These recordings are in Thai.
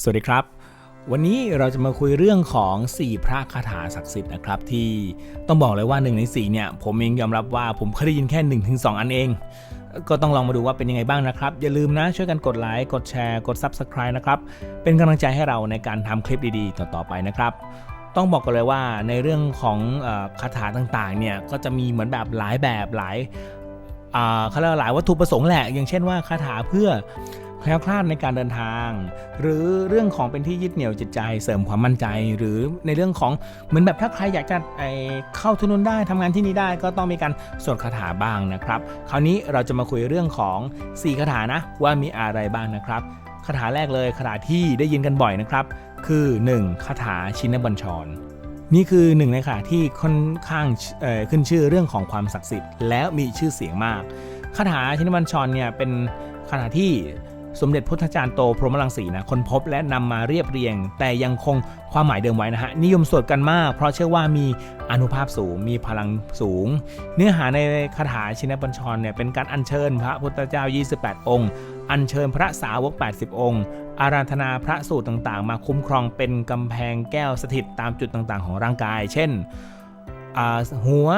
สวัสดีครับ วันนี้เราจะมาคุยเรื่องของ 4 พระคาถาศักดิ์สิทธิ์นะครับ ที่ต้องบอกเลยว่า1ใน4เนี่ย ผมเองยอมรับว่าผมเคยได้ยินแค่ 1-2 อันเอง ก็ต้องลองมาดูว่าเป็นยังไงบ้างนะครับ อย่าลืมนะช่วยกันกดไลค์กดแชร์กด Subscribe นะครับ เป็นกำลังใจให้เราในการทำคลิปดีๆ ต่อๆไปนะครับต้องบอกกันเลยว่าในเรื่องของคาถาต่างๆเนี่ยก็จะมีเหมือนแบบหลายแบบหลายเขาเรียกหลายวัตถุประสงค์แหละ อย่างเช่นว่าคาถาเพื่อ แคล้วคลาดในการเดินทาง หรือเรื่องของเป็นที่ยึดเหนี่ยวจิตใจ เสริมความมั่นใจ หรือในเรื่องของเหมือนแบบถ้าใครอยากจะไอเข้าทุนนนได้ทำงานที่นี่ได้ก็ต้องมีการสวดคาถาบ้างนะครับ คราวนี้เราจะมาคุยเรื่องของ4คาถานะว่ามีอะไรบ้างนะครับคาถาแรกเลยคาถาที่ได้ยินกันบ่อยนะครับ คือ 1. คาถาชินบัญชร นี่คือหนึ่งในคาถาที่ค่อนข้างขึ้นชื่อเรื่องของความศักดิ์สิทธิ์ แล้วมีชื่อเสียงมากคาถาชินบัญชรเนี่ยเป็นคาถาที่ สมเด็จพุทธจารย์โตพรหมรังสีนะคนพบและนำมาเรียบเรียง แต่ยังคงความหมายเดิมไว้นะฮะนิยมสวดกันมาก เพราะเชื่อว่ามีอนุภาพสูง มีพลังสูง เนื้อหาในคาถาชินบัญชรเนี่ยเป็นการอัญเชิญพระพุทธเจ้า 28 องค์ อัญเชิญพระสาวก 80 องค์อาราธนาพระสูตรต่างๆ มาคุ้มครองเป็นกำแพงแก้วสถิตตามจุดต่างๆ ของร่างกาย เช่นหัว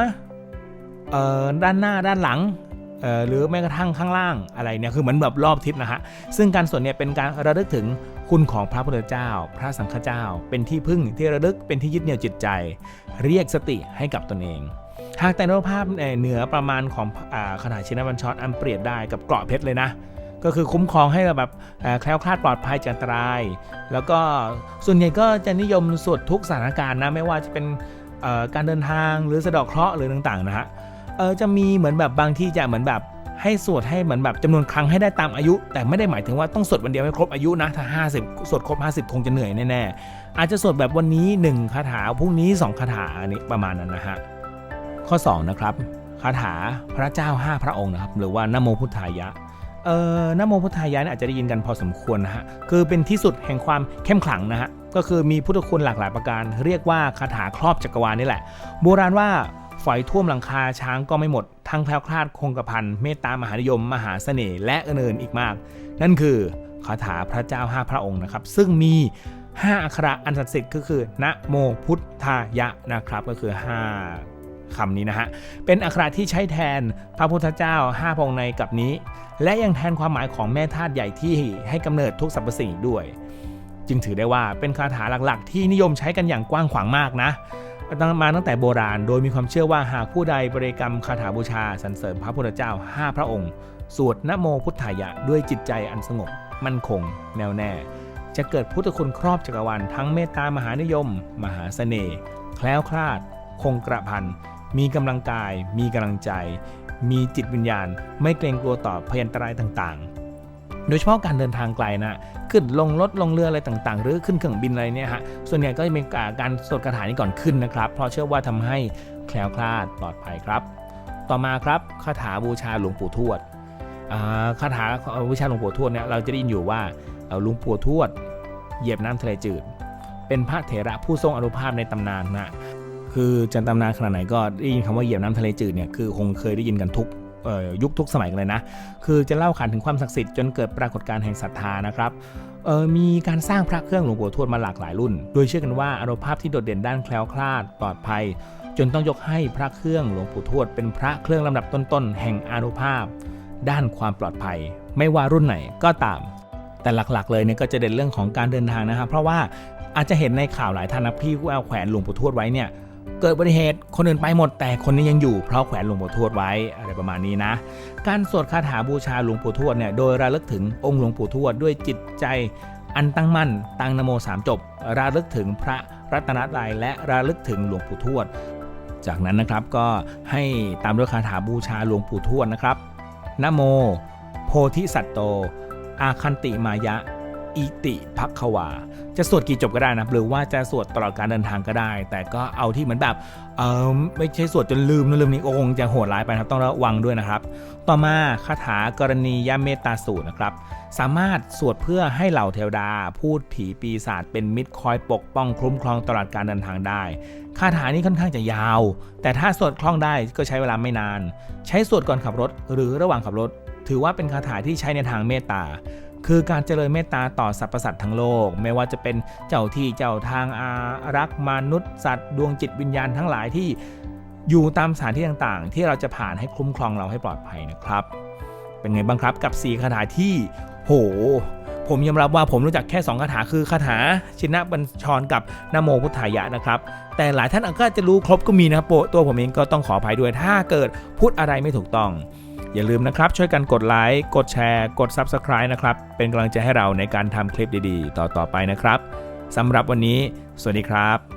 ด้านหน้าด้านหลัง หรือแม้กระทั่งข้างล่างอะไรเนี่ยคือเหมือนแบบรอบทิศนะฮะซึ่งการสวดเนี่ยเป็นการระลึกถึงคุณของพระพุทธเจ้า พระสังฆเจ้า เป็นที่พึ่งที่ระลึกเป็นที่ยึดเหนี่ยวจิตใจ เรียกสติให้กับตนเองหากแต่รูปภาพเหนือประมาณของอขนาดชินบัญชรอันเปรียบได้กับเกราะเพชรเลยนะก็คือคุ้มครองให้เราแบบแคล้วคลาดปลอดภัยจากอันตราย แล้วก็ส่วนใหญ่ก็จะนิยมสวดทุกสถานการณ์นะไม่ว่าจะเป็นการเดินทางหรือสะดาะเคราะห์หรือต่างๆนะฮะ เออจะมีเหมือนแบบบางที่จะเหมือนแบบให้สวดให้เหมือนแบบจำนวนครั้งให้ได้ตามอายุ แต่ไม่ได้หมายถึงว่าต้องสวดวันเดียวให้ครบอายุนะถ้า 50 สวดครบ 50 คงจะเหนื่อยแน่ๆ อาจจะสวดแบบวันนี้ 1 คาถาพรุ่งนี้ 2 คาถาอันนี้ประมาณนั้นนะฮะ ข้อ 2 นะครับ คาถาพระเจ้า 5 พระองค์นะครับ หรือว่านโมพุทธายะเอ่อนโมพุทธายะเนี่ยอาจจะได้ยินกันพอสมควรนะฮะคือเป็นที่สุดแห่งความเข้มขลังนะฮะก็คือมีพุทธคุณหลากหลายประการ เรียกว่าคาถาครอบจักรวาลนี่แหละ โบราณว่า ฝอยท่วมหลังคาช้างก็ไม่หมด ทั้งแคล้วคลาดคงกระพันเมตตามหานิยม มหาเสน่ห์และอื่นๆอีกมาก นั่นคือคาถาพระเจ้า5พระองค์นะครับ ซึ่งมี5อักขระอันศักดิ์สิทธิ์ก็คือนะโมพุทธายะนะครับก็คือ 5คำนี้นะฮะ เป็นอักขระที่ใช้แทนพระพุทธเจ้า5พระองค์ในกับนี้ และยังแทนความหมายของแม่ธาตุใหญ่ที่ให้กำเนิดทุกสรรพสิ่งด้วย จึงถือได้ว่าเป็นคาถาหลักๆ ที่นิยมใช้กันอย่างกว้างขวางมากนะมาตั้งแต่โบราณ โดยมีความเชื่อว่าหากผู้ใดบริกรรมคาถาบูชาสรรเสริญพระพุทธเจ้า 5 พระองค์ สวดนโมพุทธายะด้วยจิตใจอันสงบ มั่นคง แน่วแน่ จะเกิดพุทธคุณครอบจักรวาลทั้งเมตตามหานิยม มหาเสน่ห์แคล้วคลาด คงกระพันมีกำลังกาย มีกำลังใจ มีจิตวิญญาณ ไม่เกรงกลัวต่อพยันตรายต่างๆ โดยเฉพาะการเดินทางไกลนะขึ้นลงรถลงเรืออะไรต่างๆ หรือขึ้นเครื่องบินอะไรเนี่ยฮะส่วนใหญ่ก็จะมีการสวดคาถานี้ก่อนขึ้นนะครับ เพราะเชื่อว่าทำให้แคล้วคลาดปลอดภัยครับ ต่อมาครับคาถาบูชาหลวงปู่ทวดคาถาบูชาหลวงปู่ทวดเนี่ยเราจะได้ยินอยู่ว่าหลวงปู่ทวด เหยียบน้ำทะเลจืด เป็นพระเถระผู้ทรงอนุภาพในตำนานนะคือจะตำนานขนาดไหนก็ได้ยินคำว่าเหยียบน้ำทะเลจืดเนี่ยคือคงเคยได้ยินกันทุก ยุคทุกสมัยกันเลยนะ คือจะเล่าขานถึงความศักดิ์สิทธิ์จนเกิดปรากฏการณ์แห่งศรัทธานะครับมีการสร้างพระเครื่องหลวงปู่ทวดมาหลากหลายรุ่น โดยเชื่อกันว่าอนุภาพที่โดดเด่นด้านแคล้วคลาดปลอดภัย จนต้องยกให้พระเครื่องหลวงปู่ทวดเป็นพระเครื่องลำดับต้นๆแห่งอานุภาพ ด้านความปลอดภัย ไม่ว่ารุ่นไหนก็ตาม แต่หลักๆ เลยเนี่ยก็จะเด่นเรื่องของการเดินทางนะครับเพราะว่าอาจจะเห็นในข่าวหลายท่านนะพี่ผู้เอาแขวนหลวงปู่ทวดไว้เนี่ย เกิดอุบัติเหตุคนอื่นไปหมดแต่คนนี้ยังอยู่เพราะแขวนหลวงปู่ทวดไว้อะไรประมาณนี้นะ การสวดคาถาบูชาหลวงปู่ทวดเนี่ยโดยระลึกถึงองค์หลวงปู่ทวดด้วยจิตใจอันตั้งมั่น ตั้งนโมสามจบระลึกถึงพระรัตนตรัยและระลึกถึงหลวงปู่ทวด จากนั้นนะครับก็ให้ตามด้วยคาถาบูชาหลวงปู่ทวดนะครับนโม โพธิสัตโต อาคันติมายะ อิติภักวา จะสวดกี่จบก็ได้นะหรือว่าจะสวดตลอดการเดินทางก็ได้ แต่ก็เอาที่เหมือนแบบเออไม่ใช่สวดจนลืมนะลืมนี่ก็คงจะโหดร้ายไปครับต้องระวังด้วยนะครับ ต่อมาคาถากรณียเมตตาสูตรนะครับ สามารถสวดเพื่อให้เหล่าเทวดา พูดผีปีศาจเป็นมิตรคอยปกป้องคุ้มครองตลอดการเดินทางได้คาถานี้ค่อนข้างจะยาว แต่ถ้าสวดคล่องได้ก็ใช้เวลาไม่นาน ใช้สวดก่อนขับรถ หรือระหว่างขับรถ ถือว่าเป็นคาถาที่ใช้ในทางเมตตา คือการเจริญเมตตาต่อสรรพสัตว์ทั้งโลก ไม่ว่าจะเป็นเจ้าที่เจ้าทางอารักษ์มนุษย์สัตว์ดวงจิตวิญญาณทั้งหลายที่อยู่ตามสถานที่ต่างๆ ที่เราจะผ่านให้คุ้มครองเราให้ปลอดภัยนะครับ เป็นไงบ้างครับกับ4คาถาที่ โห ผมยอมรับว่าผมรู้จักแค่ 2 คาถาคือคาถาชินะบัญชรกับนโมพุทธายะนะครับ แต่หลายท่านก็อาจจะรู้ครบก็มีนะครับตัวผมเองก็ต้องขออภัยด้วยถ้าเกิดพูดอะไรไม่ถูกต้อง อย่าลืมนะครับ ช่วยกันกดไลค์ กดแชร์ กด Subscribe นะครับ เป็นกำลังใจให้เราในการทำคลิปดีๆ ต่อๆไปนะครับสำหรับวันนี้ สวัสดีครับ